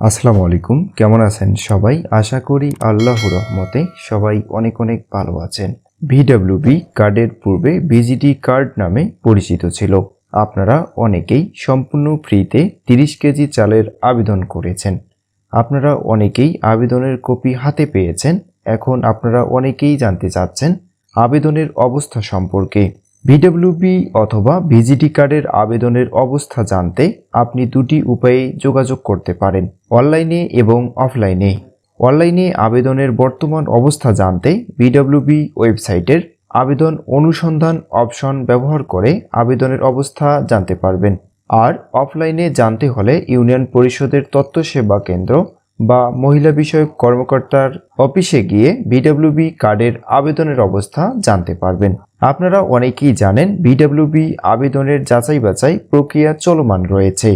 আসসালামু আলাইকুম। কেমন আছেন সবাই? আশা করি আল্লাহর রহমতে সবাই অনেক অনেক ভালো আছেন। ভিডব্লিউবি কার্ডের পূর্বে ভিজিটি কার্ড নামে পরিচিত ছিল। আপনারা অনেকেই সম্পূর্ণ ফ্রিতে তিরিশ কেজি চালের আবেদন করেছেন। আপনারা অনেকেই আবেদনের কপি হাতে পেয়েছেন। এখন আপনারা অনেকেই জানতে চাচ্ছেন আবেদনের অবস্থা সম্পর্কে। ভিডব্লিউবি অথবা ভিজিটি কার্ডের আবেদনের অবস্থা জানতে আপনি দুটি উপায়ে যোগাযোগ করতে পারেন, অনলাইনে এবং অফলাইনে। অনলাইনে আবেদনের বর্তমান অবস্থা জানতে ভিডব্লিউবি ওয়েবসাইটের আবেদন অনুসন্ধান অপশন ব্যবহার করে আবেদনের অবস্থা জানতে পারবেন। আর অফলাইনে জানতে হলে ইউনিয়ন পরিষদের তথ্য সেবা কেন্দ্র বা মহিলা বিষয়ক কর্মকর্তার অফিসে গিয়ে বিডব্লিউবি কার্ডের আবেদনের অবস্থা জানতে পারবেন। আপনারা অনেকেই জানেন বিডব্লিউবি আবেদনের যাচাই বাছাই প্রক্রিয়া চলমান রয়েছে।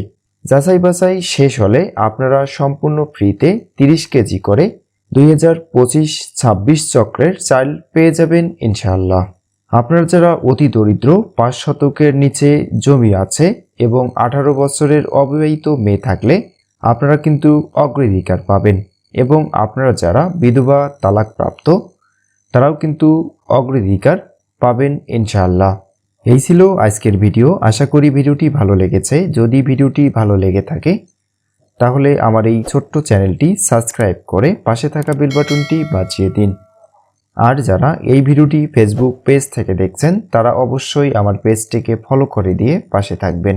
যাচাই বাছাই শেষ হলে আপনারা সম্পূর্ণ ফ্রিতে তিরিশ কেজি করে দুই হাজার পঁচিশ ছাব্বিশ চক্রের চাল পেয়ে যাবেন ইনশাআল্লাহ। আপনার যারা অতি দরিদ্র, পাঁচ শতকের নিচে জমি আছে এবং আঠারো বছরের অবিবাহিত মেয়ে থাকলে আপনারা কিন্তু অগ্রাধিকার পাবেন এবং আপনারা যারা বিধবা তালাকপ্রাপ্ত, তারাও কিন্তু অগ্রাধিকার পাবেন ইনশাআল্লাহ। এই ছিল আজকের ভিডিও। আশা করি ভিডিওটি ভালো লেগেছে। যদি ভিডিওটি ভালো লেগে থাকে, তাহলে আমার এই ছোট্ট চ্যানেলটি সাবস্ক্রাইব করে পাশে থাকা বেল বাটনটি বাজিয়ে দিন। আর যারা এই ভিডিওটি ফেসবুক পেজ থেকে দেখছেন, তারা অবশ্যই আমার পেজটিকে ফলো করে দিয়ে পাশে থাকবেন।